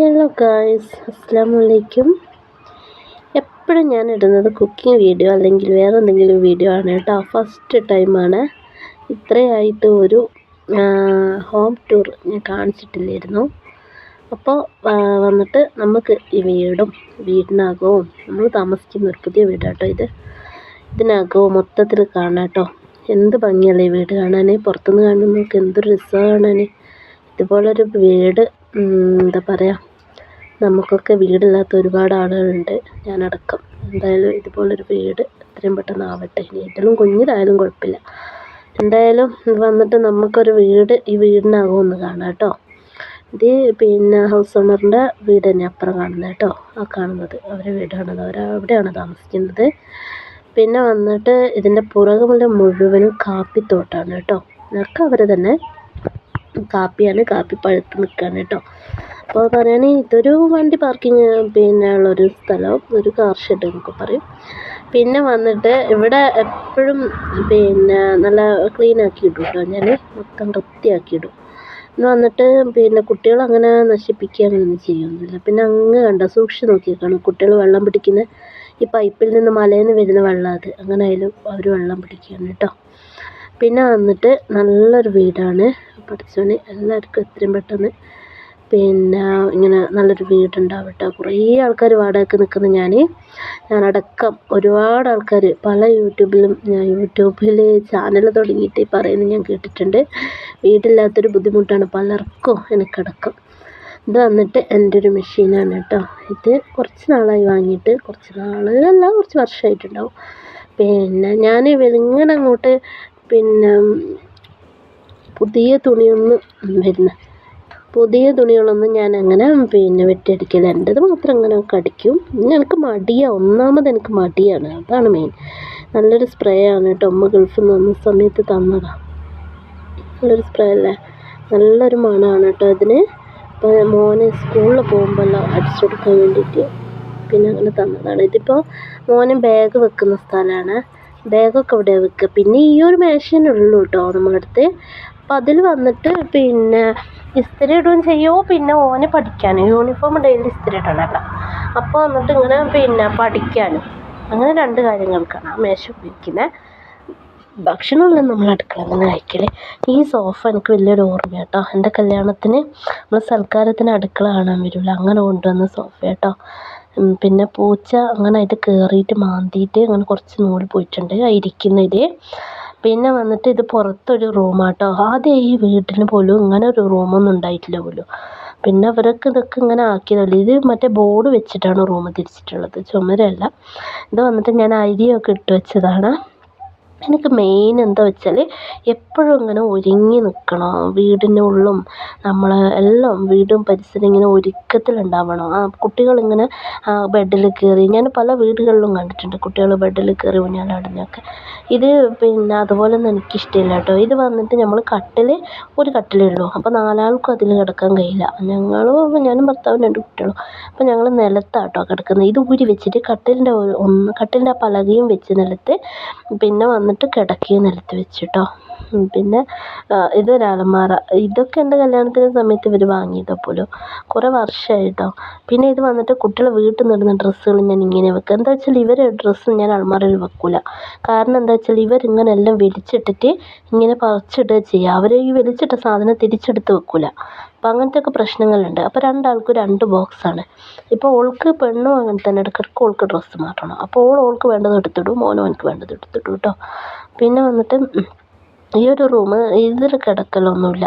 Hello guys അസ്സാം വലൈക്കും എപ്പോഴും ഞാൻ ഇടുന്നത് കുക്കിംഗ് വീഡിയോ അല്ലെങ്കിൽ വേറെ എന്തെങ്കിലും വീഡിയോ ആണ് കേട്ടോ. ഫസ്റ്റ് ടൈമാണ് ഇത്രയായിട്ട് ഒരു ഹോം ടൂർ ഞാൻ കാണിച്ചിട്ടില്ലായിരുന്നു. അപ്പോൾ വന്നിട്ട് നമുക്ക് ഈ വീടും വീടിനകവും നമ്മൾ താമസിക്കുന്ന ഒരു പുതിയ വീട് കേട്ടോ ഇത്. ഇതിനകവും മൊത്തത്തിൽ കാണാം കേട്ടോ. എന്ത് ഭംഗിയല്ലേ ഈ വീട് കാണാനേ. പുറത്തുനിന്ന് കാണുന്നവർക്ക് എന്തൊരു രസമാണ് ഇതുപോലൊരു വീട് എന്താ പറയുക നമുക്കൊക്കെ വീടില്ലാത്ത ഒരുപാട് ആളുകളുണ്ട്. ഞാനടക്കം. എന്തായാലും ഇതുപോലൊരു വീട് എത്രയും പെട്ടെന്ന് ആവട്ടെ. ഏറ്റവും കുഞ്ഞിലായാലും കുഴപ്പമില്ല. എന്തായാലും വന്നിട്ട് നമുക്കൊരു വീട് ഈ വീടിനകം ഒന്ന് കാണാം കേട്ടോ. ഇത് പിന്നെ ഹൗസ് ഓണറിന്റെ വീട് തന്നെ അപ്പുറം കാണുന്നത് കേട്ടോ. ആ കാണുന്നത്. അവരെ വീടാണത് അവർ അവിടെയാണ് താമസിക്കുന്നത്. പിന്നെ വന്നിട്ട് ഇതിന്റെ പുറകുമുള്ള മുഴുവനും കാപ്പിത്തോട്ടാണ് കേട്ടോ. ഇതൊക്കെ അവർ തന്നെ കാപ്പിയാണ്. കാപ്പി പഴുത്ത് നിൽക്കുകയാണ് കേട്ടോ. അപ്പോൾ പറയാണ് ഇതൊരു വണ്ടി പാർക്കിങ് പിന്നെ ഉള്ളൊരു സ്ഥലം ഒരു കാർ ഷെഡ് എന്നൊക്കെ പറയും. പിന്നെ വന്നിട്ട് ഇവിടെ എപ്പോഴും പിന്നെ നല്ല ക്ലീൻ ആക്കി ഇടും കേട്ടോ ഞാൻ മൊത്തം വൃത്തിയാക്കി ഇടും. എന്ന് വന്നിട്ട് പിന്നെ കുട്ടികൾ അങ്ങനെ നശിപ്പിക്കുക അങ്ങനെയൊന്നും ചെയ്യുന്നില്ല. പിന്നെ അങ്ങ് കണ്ട സൂക്ഷിച്ച് നോക്കിയേക്കാണ് കുട്ടികൾ വെള്ളം പിടിക്കുന്ന ഈ പൈപ്പിൽ നിന്ന് മലയിൽ നിന്ന് വരുന്ന വെള്ളം അത്. അങ്ങനെ ആയാലും അവർ വെള്ളം പിടിക്കുകയാണ് കേട്ടോ പിന്നെ വന്നിട്ട് നല്ലൊരു വീടാണ്. പഠിച്ചോനെ എല്ലാവർക്കും എത്രയും പെട്ടെന്ന് പിന്നെ ഇങ്ങനെ നല്ലൊരു വീടുണ്ടാവട്ടെ. കുറേ ആൾക്കാർ വാടകയ്ക്ക് നിൽക്കുന്ന ഞാൻ ഞാനടക്കം ഒരുപാട് ആൾക്കാർ പല യൂട്യൂബിലും ഞാൻ യൂട്യൂബിൽ ചാനൽ തുടങ്ങിയിട്ട് പറയുന്നത് ഞാൻ കേട്ടിട്ടുണ്ട്. വീടില്ലാത്തൊരു ബുദ്ധിമുട്ടാണ് പലർക്കും എനിക്കടക്കം. ഇത് വന്നിട്ട് എന്റെ ഒരു മെഷീനാണ് കേട്ടോ. ഇത് കുറച്ച് നാളായി വാങ്ങിയിട്ട് കുറച്ച് നാളല്ല കുറച്ച് വർഷമായിട്ടുണ്ടാവും പിന്നെ ഞാൻ ഇങ്ങനെ അങ്ങോട്ട് പിന്നെ പുതിയ തുണിയൊന്നും വരുന്ന പുതിയ തുണികളൊന്നും ഞാൻ അങ്ങനെ പിന്നെ വെട്ടിയടിക്കില്ല എന്റേത് മാത്രം അങ്ങനെ കടിക്കും. പിന്നെ എനിക്ക് മടിയാണ് ഒന്നാമത് എനിക്ക് മടിയാണ്. അതാണ് മെയിൻ നല്ലൊരു സ്പ്രേ ആണ് കേട്ടോ. അമ്മ ഗൾഫിൽ നിന്ന് വന്ന സമയത്ത് തന്നതാണ് നല്ലൊരു സ്പ്രേ അല്ലേ? നല്ലൊരു മണമാണ് കേട്ടോ അതിന് അപ്പോൾ മോനെ സ്കൂളിൽ പോകുമ്പോൾ അടിച്ചു കൊടുക്കാൻ വേണ്ടിയിട്ട് പിന്നെ അങ്ങനെ തന്നതാണ്. ഇതിപ്പോൾ മോനെ ബാഗ് വെക്കുന്ന സ്ഥലമാണ്. ബാഗൊക്കെ ഇവിടെ വെക്കുക പിന്നെ ഈ ഒരു മേശേനെ ഉള്ളൂ കേട്ടോ നമ്മളടുത്ത്. അപ്പം അതിൽ വന്നിട്ട് പിന്നെ ഇസ്തിരി ഇടുകയും ചെയ്യും? പിന്നെ ഓന് പഠിക്കാൻ. യൂണിഫോം ഡെയിലി ഇസ്തിരി ഇടണമല്ലോ അപ്പോൾ വന്നിട്ട് ഇങ്ങനെ പിന്നെ പഠിക്കാനും അങ്ങനെ രണ്ട് കാര്യങ്ങൾക്കാണ് ആ മേശ ഉപയോഗിക്കുന്നത് ഭക്ഷണമെല്ലാം നമ്മൾ അടുക്കളയിൽ നിന്ന് കഴിക്കൽ ഈ സോഫ എനിക്ക് വലിയൊരു ഓർമ്മ കേട്ടോ. എന്റെ കല്യാണത്തിന് നമ്മൾ സൽക്കാരത്തിന് അടുക്കള കാണാൻ വരില്ല അങ്ങനെ കൊണ്ടുവന്ന സോഫ കേട്ടോ. പിന്നെ പൂച്ച അങ്ങനെ അതിൽ കയറിയിട്ട് മാന്തിയിട്ട് അങ്ങനെ കുറച്ച് നൂൽ പോയിട്ടുണ്ട് ഇരിക്കുന്നതിൽ പിന്നെ വന്നിട്ട് ഇത് പുറത്തൊരു റൂമാട്ടോ. ആദ്യം ഈ വീട്ടിന് പോലും ഇങ്ങനെ ഒരു റൂമൊന്നും ഉണ്ടായിട്ടില്ല പോലും. പിന്നെ ഇവരൊക്കെ ഇതൊക്കെ ഇങ്ങനെ ആക്കിയതല്ലേ? ഇത് മറ്റേ ബോർഡ് വെച്ചിട്ടാണ് റൂം തിരിച്ചിട്ടുള്ളത്. ചുമരല്ല. ഇത് വന്നിട്ട് ഞാൻ അരിയൊക്കെ ഇട്ട് വെച്ചതാണ്. എനിക്ക് മെയിൻ എന്താ വെച്ചാൽ എപ്പോഴും ഇങ്ങനെ ഒരുങ്ങി നിൽക്കണം വീടിനുള്ളും നമ്മൾ എല്ലാം വീടും പരിസരം ഇങ്ങനെ ഒരുക്കത്തിലുണ്ടാവണം. ആ കുട്ടികളിങ്ങനെ ബെഡിൽ കയറി ഞാൻ പല വീടുകളിലും കണ്ടിട്ടുണ്ട് കുട്ടികൾ ബെഡിൽ കയറി ഊഞ്ഞാലാടുന്നതൊക്കെ ഇത് പിന്നെ അതുപോലൊന്നും എനിക്കിഷ്ടമില്ല കേട്ടോ. ഇത് വന്നിട്ട് നമ്മൾ കട്ടിൽ ഒരു കട്ടിലേ ഉള്ളൂ. അപ്പോൾ നാലാൾക്കും അതിൽ കിടക്കാൻ കഴിയില്ല. ഞങ്ങളും ഞാനും ഭർത്താവും രണ്ട് കുട്ടികളും. അപ്പോൾ ഞങ്ങൾ നിലത്താണ് കിടക്കുന്നത്. ഇത് ഊരി വെച്ചിട്ട് കട്ടിലിന്റെ ഒന്ന് കട്ടിലിന്റെ ആ പലകയും വെച്ച് നിലത്ത് പിന്നെ വന്നിട്ട് കിടക്കയും നിലത്ത് വെച്ചു കേട്ടോ പിന്നെ ഇതൊരു അലമാര ഇതൊക്കെ എന്റെ കല്യാണത്തിന്റെ സമയത്ത് ഇവർ വാങ്ങിയതാണ് പോലും. കുറേ വർഷമായി കേട്ടോ പിന്നെ ഇത് വന്നിട്ട് കുട്ടികളെ വീട്ടിൽ നിന്ന് ഇടുന്ന ഡ്രസ്സുകൾ ഞാൻ ഇങ്ങനെ വെക്കുക എന്താ വെച്ചാൽ ഇവരെ ഡ്രസ്സ് ഞാൻ അലമാരയിൽ വെക്കില്ല കാരണം എന്താ വെച്ചാൽ ഇവരിങ്ങനെ എല്ലാം വലിച്ചിട്ടിട്ട് ഇങ്ങനെ പറിച്ചിടുക ചെയ്യുക. അവർ ഈ വലിച്ചിട്ട സാധനം തിരിച്ചെടുത്ത് വെക്കില്ല അപ്പം അങ്ങനത്തെയൊക്കെ പ്രശ്നങ്ങളുണ്ട്. അപ്പോൾ രണ്ടാൾക്കും രണ്ട് ബോക്സാണ്. ഇപ്പോൾ ഓൾക്ക് പെണ്ണും അങ്ങനെ തന്നെ. ഇടയ്ക്കിടയ്ക്ക് ഓൾക്ക് ഡ്രസ്സ് മാറ്റണം. അപ്പോൾ ഓൾ ഓൾക്ക് വേണ്ടത് എടുത്തിടും. മോനും എനിക്ക് വേണ്ടത് എടുത്തിടും കേട്ടോ. പിന്നെ വന്നിട്ട് ഈ ഒരു റൂം ഇതിൽ കിടക്കലൊന്നുമില്ല.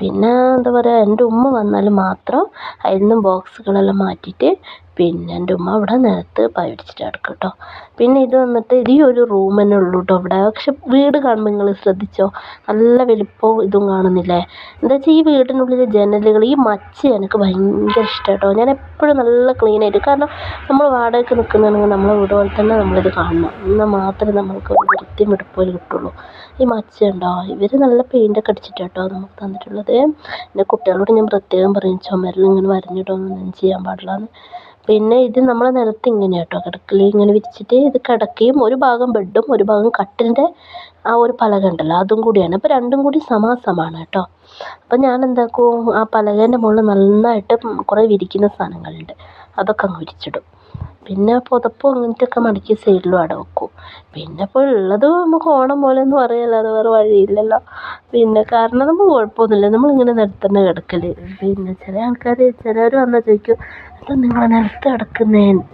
പിന്നെ എന്താ പറയുക എന്റെ ഉമ്മ വന്നാൽ മാത്രം അതിൽ നിന്നും ബോക്സുകളെല്ലാം മാറ്റിയിട്ട് പിന്നെ എന്റെ ഉമ്മ അവിടെ നിലത്ത് പായ കിടക്കും കേട്ടോ പിന്നെ ഇത് വന്നിട്ട് ഈ ഒരു റൂം തന്നെ ഉള്ളൂ കേട്ടോ ഇവിടെ. പക്ഷെ വീട് കാണുമ്പോൾ നിങ്ങൾ ശ്രദ്ധിച്ചോ? നല്ല വലിപ്പവും ഇതും കാണുന്നില്ലേ? എന്താ വെച്ചാൽ ഈ വീടിനുള്ളിലെ ജനലുകൾ ഈ മച്ച് എനിക്ക് ഭയങ്കര ഇഷ്ടം കേട്ടോ ഞാൻ എപ്പോഴും നല്ല ക്ലീൻ ആയിട്ട്. കാരണം നമ്മൾ വാടകയ്ക്ക് നിൽക്കുന്നതാണെങ്കിൽ നമ്മളെ വീട് പോലെ തന്നെ നമ്മളിത് കാണണം. എന്നാൽ മാത്രമേ നമ്മൾക്ക് വൃത്തിയും വെടുപ്പും കിട്ടുള്ളൂ. ഈ മച്ച ഉണ്ടോ ഇവർ നല്ല പെയിന്റൊക്കെ അടിച്ചിട്ട് കേട്ടോ നമുക്ക് തന്നിട്ടുള്ളത്. പിന്നെ കുട്ടികളോട് ഞാൻ പ്രത്യേകം പറയും ചുമരിൽ ഇങ്ങനെ വരഞ്ഞിട്ടൊന്നും ചെയ്യാൻ പാടില്ല പിന്നെ ഇത് നമ്മളെ നിലത്ത് ഇങ്ങനെ കേട്ടോ കിടക്കൽ ഇങ്ങനെ വിരിച്ചിട്ട് ഇത് കിടക്കയും ഒരു ഭാഗം ബെഡും ഒരു ഭാഗം കട്ടിലിന്റെ ആ ഒരു പലക ഉണ്ടല്ലോ അതും കൂടിയാണ്. അപ്പോൾ രണ്ടും കൂടി സമാസമാണ് കേട്ടോ അപ്പോൾ ഞാൻ എന്താക്കും? ആ പലകേന്റെ മുകളിൽ നന്നായിട്ട് കുറേ വിരിക്കുന്ന സാധനങ്ങളുണ്ട്. അതൊക്കെ അങ്ങ് വിരിച്ചിടും. പിന്നെ പുതപ്പും അങ്ങനത്തെയൊക്കെ മടക്കി സൈഡിലും അവിടെ വെക്കും. പിന്നെ ഇപ്പോൾ ഉള്ളത് നമുക്ക് ഓണം പോലെ എന്ന് പറയാനല്ലാതെ വേറെ വഴിയില്ലല്ലോ. പിന്നെ കാരണം നമുക്ക് കുഴപ്പമൊന്നുമില്ല. നമ്മളിങ്ങനെ ഇങ്ങനെ തന്നെ കിടക്കൽ പിന്നെ ചില ആൾക്കാർ ചിലർ വന്നാൽ ചോദിക്കും എന്താ നിങ്ങൾ നിലത്ത് കിടക്കുന്നേന്ന്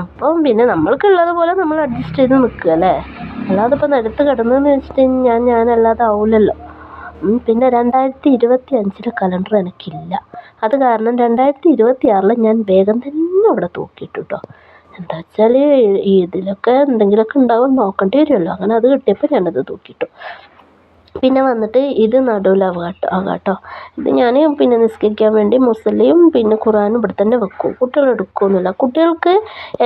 അപ്പം പിന്നെ നമ്മൾക്കുള്ളത് പോലെ നമ്മൾ അഡ്ജസ്റ്റ് ചെയ്ത് നിൽക്കുക അല്ലേ? അല്ലാതെ ഇപ്പോൾ നിലത്ത് കിടന്നെന്ന് വെച്ചിട്ട് ഞാൻ ഞാനല്ലാതെ ആവില്ലല്ലോ പിന്നെ രണ്ടായിരത്തി ഇരുപത്തി അഞ്ചിലെ കലണ്ടർ എനിക്കില്ല. അത് കാരണം രണ്ടായിരത്തി ഇരുപത്തി ആറിൽ ഞാൻ വേഗം തന്നെ അവിടെ തൂക്കിയിട്ടു കേട്ടോ എന്താ വെച്ചാൽ ഇതിലൊക്കെ എന്തെങ്കിലുമൊക്കെ ഉണ്ടാവും നോക്കേണ്ടി വരുമല്ലോ. അങ്ങനെ അത് കിട്ടിയപ്പോൾ ഞാനത് തൂക്കിയിട്ടു. പിന്നെ വന്നിട്ട് ഇത് നടുവിലാവാട്ടോ ആകാട്ടോ. ഇത് ഞാൻ പിന്നെ നിസ്കരിക്കാൻ വേണ്ടി മുസ്ലിം പിന്നെ ഖുറാനും ഇവിടെ തന്നെ വെക്കും. കുട്ടികൾ എടുക്കുമെന്നില്ല കുട്ടികൾക്ക്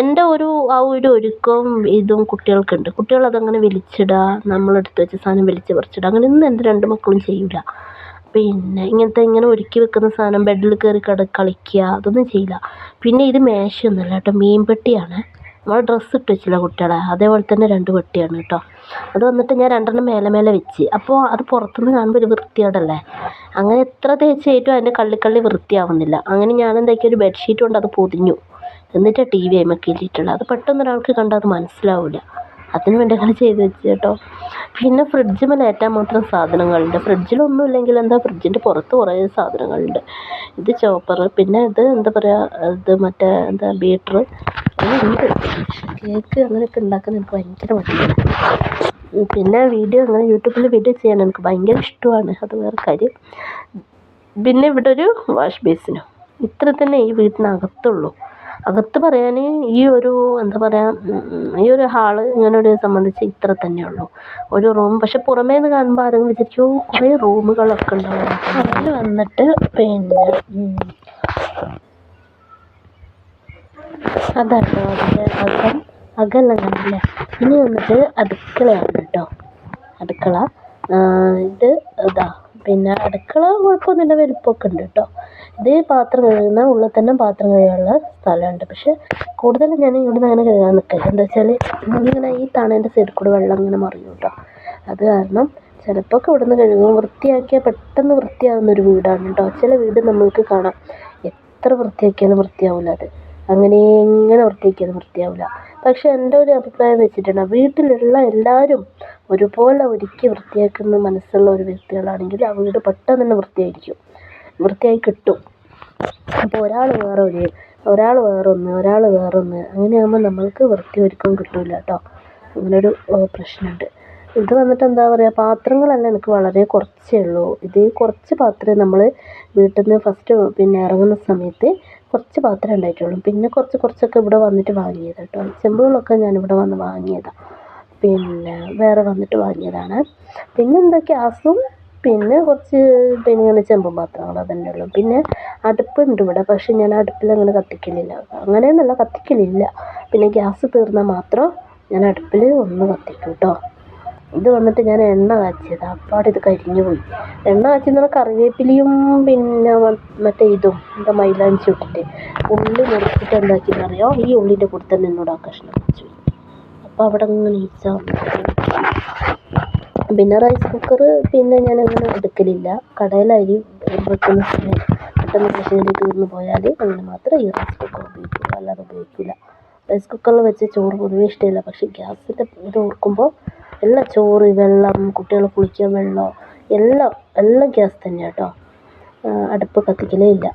എന്റെ ഒരു ആ ഒരു ഒരുക്കവും ഇതും കുട്ടികൾക്കുണ്ട്. കുട്ടികൾ അതങ്ങനെ വലിച്ചിടുക നമ്മളെടുത്ത് വെച്ച സാധനം വലിച്ച് പറിച്ചിടുക അങ്ങനെയൊന്നും എന്റെ രണ്ട് മക്കളും ചെയ്യില്ല പിന്നെ ഇങ്ങനത്തെ ഇങ്ങനെ ഒരുക്കി വെക്കുന്ന സാധനം ബെഡിൽ കയറി കിട കളിക്കുക അതൊന്നും ചെയ്യില്ല. പിന്നെ ഇത് മേശയൊന്നുമല്ല കേട്ടോ മീൻ പെട്ടിയാണ്. നമ്മൾ ഡ്രസ്സ് ഇട്ട് വെച്ചില്ല കുട്ടികളെ. അതേപോലെ തന്നെ രണ്ട് പെട്ടിയാണ് കേട്ടോ. അത് വന്നിട്ട് ഞാൻ രണ്ടെണ്ണം മേലെ മേലെ വെച്ച്. അപ്പോൾ അത് പുറത്തുനിന്ന് കാണുമ്പോൾ ഒരു വൃത്തികേടല്ലേ? അങ്ങനെ എത്ര തേച്ച് ആയിട്ടും അതിന്റെ കള്ളിക്കള്ളി വൃത്തിയാവുന്നില്ല. അങ്ങനെ ഞാൻ എന്താക്കി ഒരു ബെഡ്ഷീറ്റ് കൊണ്ട് അത് പൊതിഞ്ഞു. എന്നിട്ടാണ് ടി വി അതിന്മേൽ കയറ്റിയിട്ടുള്ളത് അത് പെട്ടെന്ന് ഒരാൾക്ക് കണ്ടാൽ അത് മനസ്സിലാവില്ല അതിന് വേണ്ടി അങ്ങനെ ചെയ്ത് വെച്ച് കേട്ടോ. പിന്നെ ഫ്രിഡ്ജ് മേലേറ്റാൻ മാത്രം സാധനങ്ങളുണ്ട്. ഫ്രിഡ്ജിലൊന്നും ഇല്ലെങ്കിൽ എന്താ ഫ്രിഡ്ജിന്റെ പുറത്ത് കുറേ സാധനങ്ങളുണ്ട്. ഇത് ചോപ്പർ പിന്നെ ഇത് എന്താ പറയുക ഇത് മറ്റേ എന്താ ബീറ്റർ ഉണ്ട്. കേക്ക് അങ്ങനെയൊക്കെ ഉണ്ടാക്കാൻ എനിക്ക് ഭയങ്കര മടിയാണ്. പിന്നെ വീഡിയോ അങ്ങനെ യൂട്യൂബിൽ വീഡിയോ ചെയ്യാൻ എനിക്ക് ഭയങ്കര ഇഷ്ടമാണ്. അത് വേറെ കാര്യം. പിന്നെ ഇവിടെ ഒരു വാഷ് ബേസിനും ഇത്ര തന്നെ ഈ വീട്ടിനകത്തുള്ളൂ അകത്ത് പറയാൻ ഈ ഒരു എന്താ പറയുക ഈ ഒരു ഹാൾ ഇങ്ങനൊരു സംബന്ധിച്ച് ഇത്ര തന്നെ ഉള്ളൂ ഒരു റൂം. പക്ഷെ പുറമേ നിന്ന് കാണുമ്പോൾ ആരെങ്കിലും വിചാരിക്കും കുറേ റൂമുകളൊക്കെ ഉണ്ടാവും. അതിൽ വന്നിട്ട് പിന്നെ അതാട്ടോ അതിന്റെ അകം. അകല്ല കണ്ടില്ലേ? ഇനി വന്നിട്ട് അടുക്കളയാണ് കേട്ടോ. അടുക്കള. ഇത് ഇതാ. പിന്നെ അടുക്കള കുഴപ്പമൊന്നുമില്ല വലിപ്പമൊക്കെ ഉണ്ട് കേട്ടോ. ഇത് പാത്രം കഴുകുന്ന ഉള്ളിൽ തന്നെ പാത്രം കഴുകാനുള്ള സ്ഥലമുണ്ട്. പക്ഷെ കൂടുതലും ഞാൻ ഇവിടുന്ന് അങ്ങനെ കഴുകാൻ നിൽക്കില്ല. എന്താ വെച്ചാൽ ഇങ്ങനെ ഈ തണേന്റെ സൈഡിൽ കൂടെ വെള്ളം ഇങ്ങനെ മറിയും കേട്ടോ അത് കാരണം ചിലപ്പോൾ ഇവിടുന്ന് കഴുകും വൃത്തിയാക്കിയാൽ പെട്ടെന്ന് വൃത്തിയാകുന്ന ഒരു വീടാണ് കേട്ടോ. ചില വീട് നമ്മൾക്ക് കാണാം. എത്ര വൃത്തിയാക്കിയാലും വൃത്തിയാവില്ല അത്. അങ്ങനെ എങ്ങനെ വൃത്തിയാക്കിയാലും വൃത്തിയാവില്ല പക്ഷെ എന്റെ ഒരു അഭിപ്രായം വെച്ചിട്ടുണ്ട് വീട്ടിലുള്ള എല്ലാവരും ഒരുപോലെ ഒരുക്കി വൃത്തിയാക്കുന്ന മനസ്സുള്ള ഒരു വ്യക്തികളാണെങ്കിൽ ആ വീട് പെട്ടെന്ന് തന്നെ വൃത്തിയായിരിക്കും. വൃത്തിയായി കിട്ടും. അപ്പോൾ ഒരാൾ വേറെ ഒരു ഒരാൾ വേറൊന്ന് ഒരാൾ വേറൊന്ന് അങ്ങനെയാകുമ്പോൾ നമ്മൾക്ക് വൃത്തി ഒരിക്കലും കിട്ടില്ല കേട്ടോ അങ്ങനൊരു പ്രശ്നമുണ്ട് ഇത് വന്നിട്ട് എന്താ പറയുക പാത്രങ്ങളെല്ലാം എനിക്ക് വളരെ കുറച്ചേ ഉള്ളൂ. ഇത് കുറച്ച് പാത്രമേ നമ്മൾ വീട്ടിൽ നിന്ന് ഫസ്റ്റ് പിന്നെ ഇറങ്ങുന്ന സമയത്ത് കുറച്ച് പാത്രമേ ഉണ്ടായിട്ടുള്ളൂ. പിന്നെ കുറച്ച് കുറച്ചൊക്കെ ഇവിടെ വന്നിട്ട് വാങ്ങിയത് കേട്ടോ ചെമ്പുകളൊക്കെ ഞാൻ ഇവിടെ വന്ന് വാങ്ങിയതാണ് പിന്നെ വേറെ വന്നിട്ട് വാങ്ങിയതാണ്. പിന്നെ ഗ്യാസും പിന്നെ കുറച്ച് പിന്നെ ഇങ്ങനെ ചെമ്പും പാത്രങ്ങൾ അതന്നെ ഉള്ളൂ. പിന്നെ അടുപ്പുണ്ട് ഇവിടെ പക്ഷേ ഞാൻ അടുപ്പിൽ അങ്ങനെ കത്തിക്കലില്ല. അങ്ങനെയൊന്നുമല്ല കത്തിക്കലില്ല. പിന്നെ ഗ്യാസ് തീർന്നാൽ മാത്രം ഞാൻ അടുപ്പിൽ ഒന്ന് കത്തിക്കും കേട്ടോ ഇത് വന്നിട്ട് ഞാൻ എണ്ണ കാച്ചിയതാണ് അപ്പാടെ ഇത് കരിഞ്ഞു പോയി. എണ്ണ പറഞ്ഞാൽ കറിവേപ്പിലയും പിന്നെ മറ്റേ ഇതും എന്താ മൈലാഞ്ചി ഇട്ടിട്ട് ഉള്ളി മുറിച്ചിട്ട് എന്താക്കിയെന്ന് അറിയാമോ ഈ ഉള്ളിന്റെ കൂടെ തന്നെ എന്നോട് ആ കഷ്ണം വെച്ചു. അപ്പോൾ അവിടെ അങ്ങനെ ഈച്ച പിന്നെ റൈസ് കുക്കർ പിന്നെ ഞാൻ അങ്ങനെ എടുക്കലില്ല. കടയിൽ അരി വെക്കുന്ന പെട്ടെന്ന് മെഷീനിൽ തീർന്നു പോയാൽ അങ്ങനെ മാത്രമേ ഈ റൈസ് കുക്കർ ഉപയോഗിക്കുള്ളൂ അല്ലാതെ ഉപയോഗിക്കില്ല റൈസ് കുക്കറിൽ വെച്ച് ചോറ് പൊതുവേ ഇഷ്ടമില്ല. പക്ഷേ ഗ്യാസിന്റെ ഇത് ഓർക്കുമ്പോൾ എല്ലാം ചോറ് വെള്ളം കുട്ടികൾ കുളിക്കാൻ വെള്ളം എല്ലാം എല്ലാം ഗ്യാസ് തന്നെയാണ് കേട്ടോ. അടുപ്പ് കത്തിക്കലേ ഇല്ല.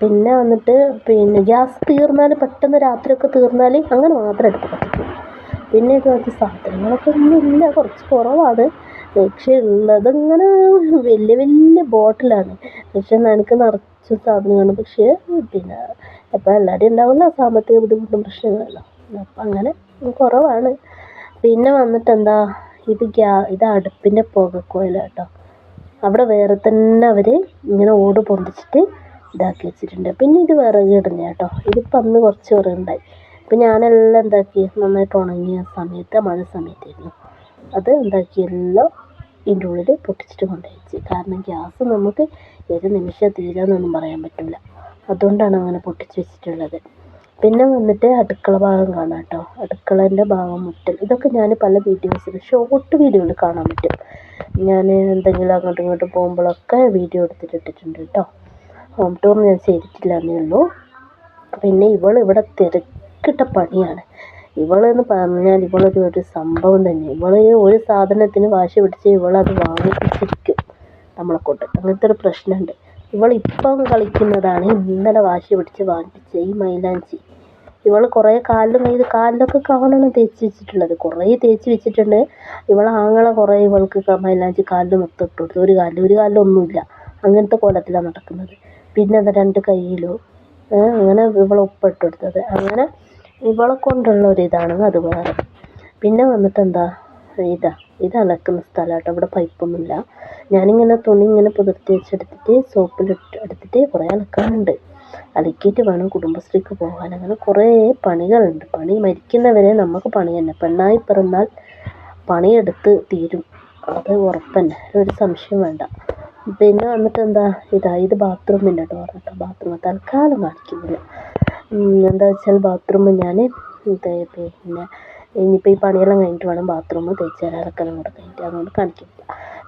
പിന്നെ വന്നിട്ട് പിന്നെ ഗ്യാസ് തീർന്നാൽ പെട്ടെന്ന് രാത്രിയൊക്കെ തീർന്നാൽ അങ്ങനെ മാത്രം അടുപ്പ് കത്തിക്കും. പിന്നെ കുറച്ച് സാധനങ്ങളൊക്കെ ഒന്നുമില്ല കുറച്ച് കുറവാണ്. പക്ഷേ ഉള്ളതിങ്ങനെ വലിയ വലിയ ബോട്ടിലാണ്. പക്ഷെ നനക്ക് നിറച്ച് സാധനങ്ങളാണ്. പക്ഷേ പിന്നെ അപ്പോൾ എല്ലാവരും ഉണ്ടാവില്ല സാമ്പത്തിക ബുദ്ധിമുട്ടും പ്രശ്നങ്ങളെല്ലാം. അപ്പം അങ്ങനെ കുറവാണ്. പിന്നെ വന്നിട്ട് എന്താ ഇത് ഗ്യാ ഇത് അടുപ്പിന്റെ പുകക്കോല കേട്ടോ അവിടെ വേറെ തന്നെ അവർ ഇങ്ങനെ ഓട് പൊന്തിച്ചിട്ട് ഇതാക്കി വെച്ചിട്ടുണ്ട്. പിന്നെ ഇത് വിറക് ഇടുന്ന കേട്ടോ ഇതിപ്പോൾ അന്ന് കുറച്ച് വിറകുണ്ടായി അപ്പം ഞാനെല്ലാം എന്താക്കി? നന്നായിട്ട് ഉണങ്ങിയ സമയത്ത് മഴ സമയത്തായിരുന്നു. അത് എന്താക്കിയല്ലോ ഇതിന്റെ ഉള്ളിൽ പൊട്ടിച്ചിട്ട് കൊണ്ടുവച്ച് കാരണം ഗ്യാസ് നമുക്ക് ഏത് നിമിഷം തീരാന്നൊന്നും പറയാൻ പറ്റില്ല. അതുകൊണ്ടാണ് അങ്ങനെ പൊട്ടിച്ച് വെച്ചിട്ടുള്ളത്. പിന്നെ വന്നിട്ട് അടുക്കള ഭാഗം കാണാം കേട്ടോ. അടുക്കളേന്റെ ഭാഗം മുട്ടൽ ഇതൊക്കെ ഞാൻ പല വീഡിയോസിൽ ഷോർട്ട് വീഡിയോയിൽ കാണാൻ പറ്റും. ഞാൻ എന്തെങ്കിലും അങ്ങോട്ടും ഇങ്ങോട്ടും പോകുമ്പോഴൊക്കെ വീഡിയോ എടുത്തിട്ട് ഇട്ടിട്ടുണ്ട് കേട്ടോ. ഹോം ടൂർ ഞാൻ ചെയ്തിട്ടില്ല എന്നേ ഉള്ളൂ. പിന്നെ ഇവൾ ഇവിടെ തിരക്കിട്ട പണിയാണ്. ഇവളെന്ന് പറഞ്ഞാൽ ഇവളൊരു ഒരു സംഭവം തന്നെ. ഇവൾ ഒരു സാധനത്തിന് വാശി പിടിച്ച് ഇവളത് വാങ്ങിപ്പിച്ചിരിക്കും നമ്മളെ കൊണ്ട്. അങ്ങനത്തെ ഒരു പ്രശ്നമുണ്ട്. ഇവളിപ്പം കളിക്കുന്നതാണ് ഇന്നലെ വാശി പിടിച്ച് വാങ്ങിപ്പിച്ച ഈ മൈലാഞ്ചി. ഇവൾ കുറേ കാലിലും ഇത് കാലിലൊക്കെ കാണണം തേച്ച് വെച്ചിട്ടുള്ളത്. കുറേ തേച്ച് വെച്ചിട്ടുണ്ട്. ഇവളെ ആങ്ങളെ കുറേ ഇവൾക്ക് മൈലാഞ്ചി കാലിൽ മൊത്തം ഇട്ട് കൊടുത്തു. ഒരു കാലിൽ ഒരു കാലിൽ ഒന്നുമില്ല. അങ്ങനത്തെ കോലത്തിലാണ് നടക്കുന്നത്. പിന്നെ അത് രണ്ട് കയ്യിലും. അങ്ങനെ ഇവളെ ഉപ്പ് ഇട്ട് കൊടുത്തത്. അങ്ങനെ ഇവളെ കൊണ്ടുള്ള ഒരു ഇതാണ് അത് വേറെ. പിന്നെ വന്നിട്ട് എന്താ ഇതാ ഇത് അലക്കുന്ന സ്ഥലം കേട്ടോ ഇവിടെ പൈപ്പൊന്നുമില്ല. ഞാനിങ്ങനെ തുണി ഇങ്ങനെ പുതിർത്തി വെച്ചെടുത്തിട്ട് സോപ്പിലിട്ട് എടുത്തിട്ട് കുറേ അലക്കാനുണ്ട്. അലക്കിയിട്ട് വേണം കുടുംബശ്രീക്ക് പോകാൻ. അങ്ങനെ കുറേ പണികളുണ്ട്. പണി മരിക്കുന്നവരെ നമുക്ക് പണി തന്നെ. പെണ്ണായി പിറന്നാൽ പണിയെടുത്ത് തീരും. അത് ഉറപ്പന്നെ. ഒരു സംശയം വേണ്ട. പിന്നെ വന്നിട്ട് എന്താ ഇതാ ഇത് ബാത്റൂമിന്റെ ഡോർ കേട്ടോ ബാത്റൂം തൽക്കാലം കാണിക്കുന്നില്ല. എന്താ വെച്ചാൽ ബാത്റൂം ഞാൻ പിന്നെ ഇനിയിപ്പോൾ ഈ പണിയെല്ലാം കഴിഞ്ഞിട്ട് വേണം ബാത്റൂം തേച്ച് അലക്കലും കൂടെ അതുകൊണ്ട് കാണിക്കുന്നില്ല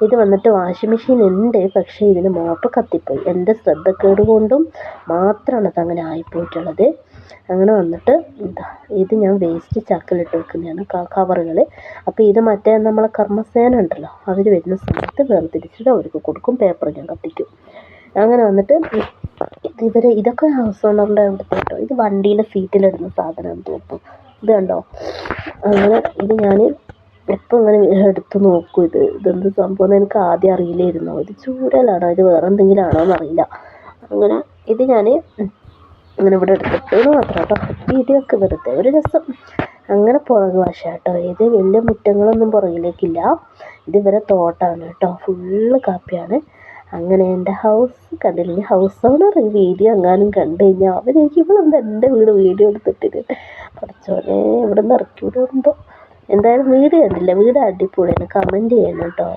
ഇത് വന്നിട്ട് വാഷിംഗ് മെഷീൻ ഉണ്ട് പക്ഷേ ഇതിന് മോട്ടർ കത്തിപ്പോയി. എന്റെ ശ്രദ്ധക്കേട് കൊണ്ടും മാത്രമാണ് അത് അങ്ങനെ ആയിപ്പോയിട്ടുള്ളത്. അങ്ങനെ വന്നിട്ട് എന്താ ഇത് ഞാൻ വേസ്റ്റ് ചാക്കിലിട്ട് വെക്കുന്നതാണ് കവറുകൾ അപ്പോൾ ഇത് മറ്റേ നമ്മളെ കർമ്മസേന ഉണ്ടല്ലോ അവർ വരുന്ന സമയത്ത് വേർതിരിച്ചിട്ട് അവർക്ക് കൊടുക്കും പേപ്പർ ഞാൻ കത്തിക്കും. അങ്ങനെ വന്നിട്ട് ഇവർ ഇതൊക്കെ ഹൗസ് ഓണറിന്റെ അവിടുത്തെ കേട്ടോ. ഇത് വണ്ടിയിലെ സീറ്റിലിടുന്ന സാധനമാണ് തോന്നുന്നു. ഇത് കണ്ടോ? അങ്ങനെ ഇത് ഞാൻ എപ്പോൾ ഇങ്ങനെ എടുത്തു നോക്കും ഇത്. ഇതെന്ത് സംഭവം എന്ന് എനിക്ക് ആദ്യം അറിയില്ലായിരുന്നു. ഇത് ചൂരലാണോ? ഇത് വേറെ എന്തെങ്കിലും ആണോ എന്നറിയില്ല. അങ്ങനെ ഇത് ഞാൻ അങ്ങനെ ഇവിടെ എടുത്തിട്ട് മാത്രം കേട്ടോ. വീഡിയോ വെറുതെ ഒരു രസം. അങ്ങനെ പുറകു വശ കേട്ടോ. ഇത് വലിയ മുറ്റങ്ങളൊന്നും പുറകിലേക്കില്ല. ഇത് ഇവരെ തോട്ടാണ് കേട്ടോ. ഫുള്ള് കാപ്പിയാണ്. അങ്ങനെ എന്റെ ഹൗസ് കണ്ടില്ലെങ്കിൽ ഹൗസ് ഓണർ ഈ വീഡിയോ എങ്ങാനും കണ്ടു കഴിഞ്ഞാൽ അവരെനിക്ക് ഇവളെന്താ എന്റെ വീട് വീഡിയോ എടുത്തിട്ടില്ല കുറച്ചോടെ ഇവിടെ നിന്ന് ഇറക്കി വിടുന്നുണ്ടോ എന്തായാലും വീട് കണ്ടില്ല. വീട് അടിപൊളിയാണ്. കമന്റ് ചെയ്യണം കേട്ടോ